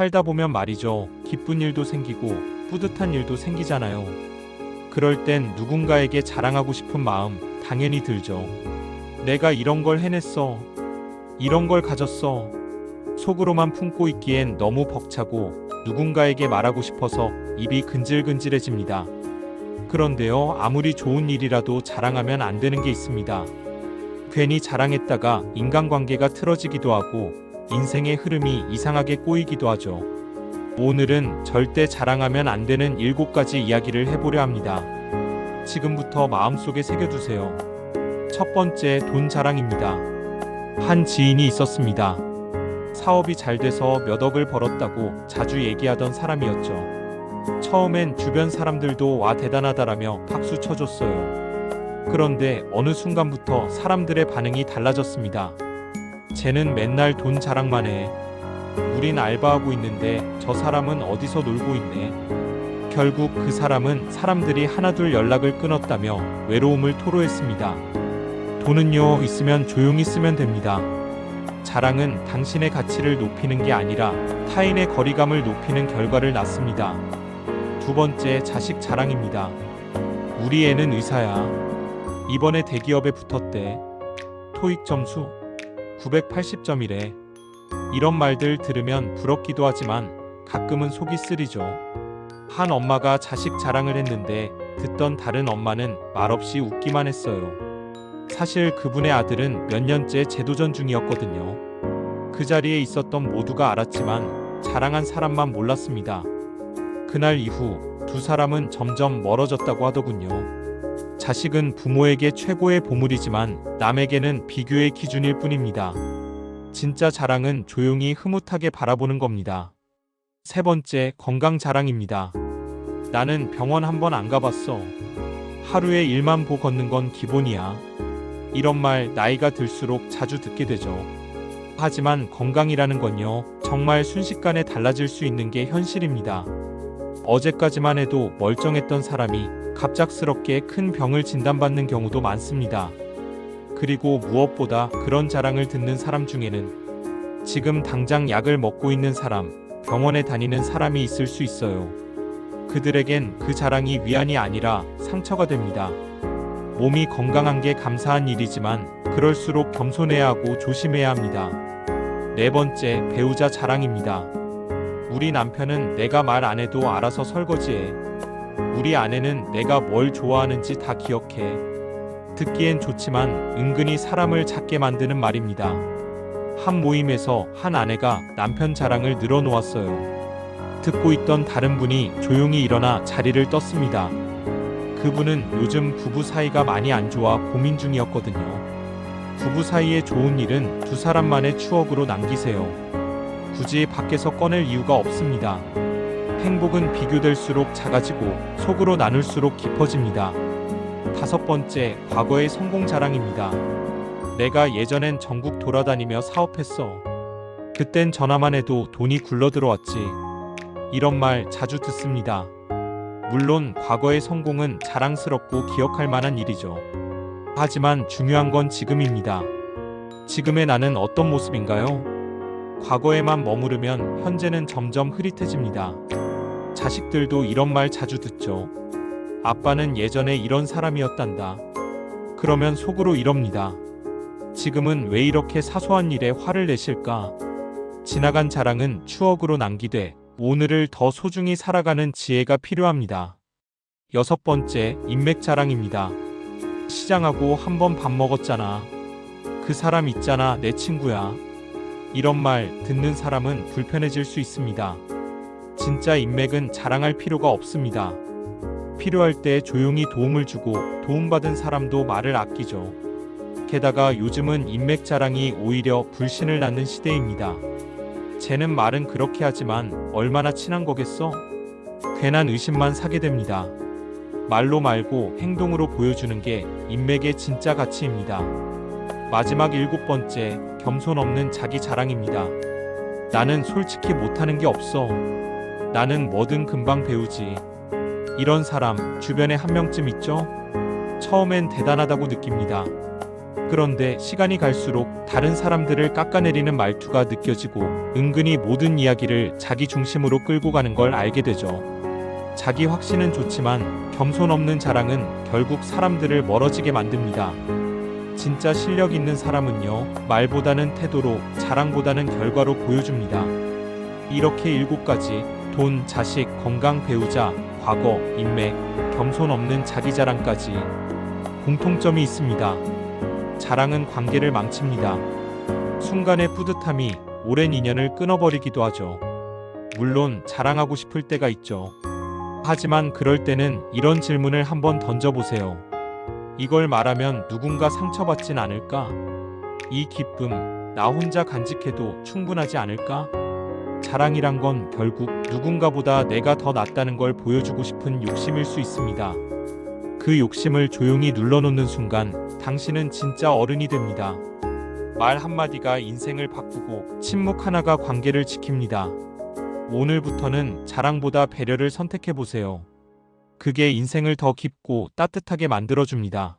살다 보면 말이죠. 기쁜 일도 생기고 뿌듯한 일도 생기잖아요. 그럴 땐 누군가에게 자랑하고 싶은 마음 당연히 들죠. 내가 이런 걸 해냈어. 이런 걸 가졌어. 속으로만 품고 있기엔 너무 벅차고 누군가에게 말하고 싶어서 입이 근질근질해집니다. 그런데요, 아무리 좋은 일이라도 자랑하면 안 되는 게 있습니다. 괜히 자랑했다가 인간관계가 틀어지기도 하고 인생의 흐름이 이상하게 꼬이기도 하죠. 오늘은 절대 자랑하면 안 되는 일곱 가지 이야기를 해보려 합니다. 지금부터 마음속에 새겨두세요. 첫 번째, 돈 자랑입니다. 한 지인이 있었습니다. 사업이 잘 돼서 몇 억을 벌었다고 자주 얘기하던 사람이었죠. 처음엔 주변 사람들도 와 대단하다라며 박수 쳐줬어요. 그런데 어느 순간부터 사람들의 반응이 달라졌습니다. 쟤는 맨날 돈 자랑만 해. 우린 알바하고 있는데 저 사람은 어디서 놀고 있네. 결국 그 사람은 사람들이 하나둘 연락을 끊었다며 외로움을 토로했습니다. 돈은요, 있으면 조용히 쓰면 됩니다. 자랑은 당신의 가치를 높이는 게 아니라 타인의 거리감을 높이는 결과를 낳습니다. 두 번째, 자식 자랑입니다. 우리 애는 의사야. 이번에 대기업에 붙었대. 토익 점수 980점이래. 이런 말들 들으면 부럽기도 하지만 가끔은 속이 쓰리죠. 한 엄마가 자식 자랑을 했는데 듣던 다른 엄마는 말없이 웃기만 했어요. 사실 그분의 아들은 몇 년째 재도전 중이었거든요. 그 자리에 있었던 모두가 알았지만 자랑한 사람만 몰랐습니다. 그날 이후 두 사람은 점점 멀어졌다고 하더군요. 자식은 부모에게 최고의 보물이지만 남에게는 비교의 기준일 뿐입니다. 진짜 자랑은 조용히 흐뭇하게 바라보는 겁니다. 세 번째, 건강 자랑입니다. 나는 병원 한 번 안 가봤어. 하루에 1만 보 걷는 건 기본이야. 이런 말 나이가 들수록 자주 듣게 되죠. 하지만 건강이라는 건요, 정말 순식간에 달라질 수 있는 게 현실입니다. 어제까지만 해도 멀쩡했던 사람이 갑작스럽게 큰 병을 진단받는 경우도 많습니다. 그리고 무엇보다 그런 자랑을 듣는 사람 중에는 지금 당장 약을 먹고 있는 사람, 병원에 다니는 사람이 있을 수 있어요. 그들에겐 그 자랑이 위안이 아니라 상처가 됩니다. 몸이 건강한 게 감사한 일이지만 그럴수록 겸손해야 하고 조심해야 합니다. 네 번째, 배우자 자랑입니다. 우리 남편은 내가 말 안 해도 알아서 설거지해. 우리 아내는 내가 뭘 좋아하는지 다 기억해. 듣기엔 좋지만 은근히 사람을 작게 만드는 말입니다. 한 모임에서 한 아내가 남편 자랑을 늘어놓았어요. 듣고 있던 다른 분이 조용히 일어나 자리를 떴습니다. 그분은 요즘 부부 사이가 많이 안 좋아 고민 중이었거든요. 부부 사이의 좋은 일은 두 사람만의 추억으로 남기세요. 굳이 밖에서 꺼낼 이유가 없습니다. 행복은 비교될수록 작아지고 속으로 나눌수록 깊어집니다. 다섯 번째, 과거의 성공 자랑입니다. 내가 예전엔 전국 돌아다니며 사업했어. 그땐 전화만 해도 돈이 굴러 들어왔지. 이런 말 자주 듣습니다. 물론 과거의 성공은 자랑스럽고 기억할 만한 일이죠. 하지만 중요한 건 지금입니다. 지금의 나는 어떤 모습인가요? 과거에만 머무르면 현재는 점점 흐릿해집니다. 자식들도 이런 말 자주 듣죠. 아빠는 예전에 이런 사람이었단다. 그러면 속으로 이럽니다. 지금은 왜 이렇게 사소한 일에 화를 내실까? 지나간 자랑은 추억으로 남기되 오늘을 더 소중히 살아가는 지혜가 필요합니다. 여섯 번째, 인맥 자랑입니다. 시장하고 한 번 밥 먹었잖아. 그 사람 있잖아, 내 친구야. 이런 말 듣는 사람은 불편해질 수 있습니다. 진짜 인맥은 자랑할 필요가 없습니다. 필요할 때 조용히 도움을 주고 도움받은 사람도 말을 아끼죠. 게다가 요즘은 인맥 자랑이 오히려 불신을 낳는 시대입니다. 쟤는 말은 그렇게 하지만 얼마나 친한 거겠어? 괜한 의심만 사게 됩니다. 말로 말고 행동으로 보여주는 게 인맥의 진짜 가치입니다. 마지막 일곱 번째, 겸손 없는 자기 자랑입니다. 나는 솔직히 못하는 게 없어. 나는 뭐든 금방 배우지. 이런 사람 주변에 한 명쯤 있죠? 처음엔 대단하다고 느낍니다. 그런데 시간이 갈수록 다른 사람들을 깎아내리는 말투가 느껴지고 은근히 모든 이야기를 자기 중심으로 끌고 가는 걸 알게 되죠. 자기 확신은 좋지만 겸손 없는 자랑은 결국 사람들을 멀어지게 만듭니다. 진짜 실력 있는 사람은요, 말보다는 태도로, 자랑보다는 결과로 보여줍니다. 이렇게 일곱 가지, 돈, 자식, 건강, 배우자, 과거, 인맥, 겸손 없는 자기 자랑까지 공통점이 있습니다. 자랑은 관계를 망칩니다. 순간의 뿌듯함이 오랜 인연을 끊어버리기도 하죠. 물론 자랑하고 싶을 때가 있죠. 하지만 그럴 때는 이런 질문을 한번 던져보세요. 이걸 말하면 누군가 상처받진 않을까? 이 기쁨, 나 혼자 간직해도 충분하지 않을까? 자랑이란 건 결국 누군가보다 내가 더 낫다는 걸 보여주고 싶은 욕심일 수 있습니다. 그 욕심을 조용히 눌러놓는 순간 당신은 진짜 어른이 됩니다. 말 한마디가 인생을 바꾸고 침묵 하나가 관계를 지킵니다. 오늘부터는 자랑보다 배려를 선택해 보세요. 그게 인생을 더 깊고 따뜻하게 만들어줍니다.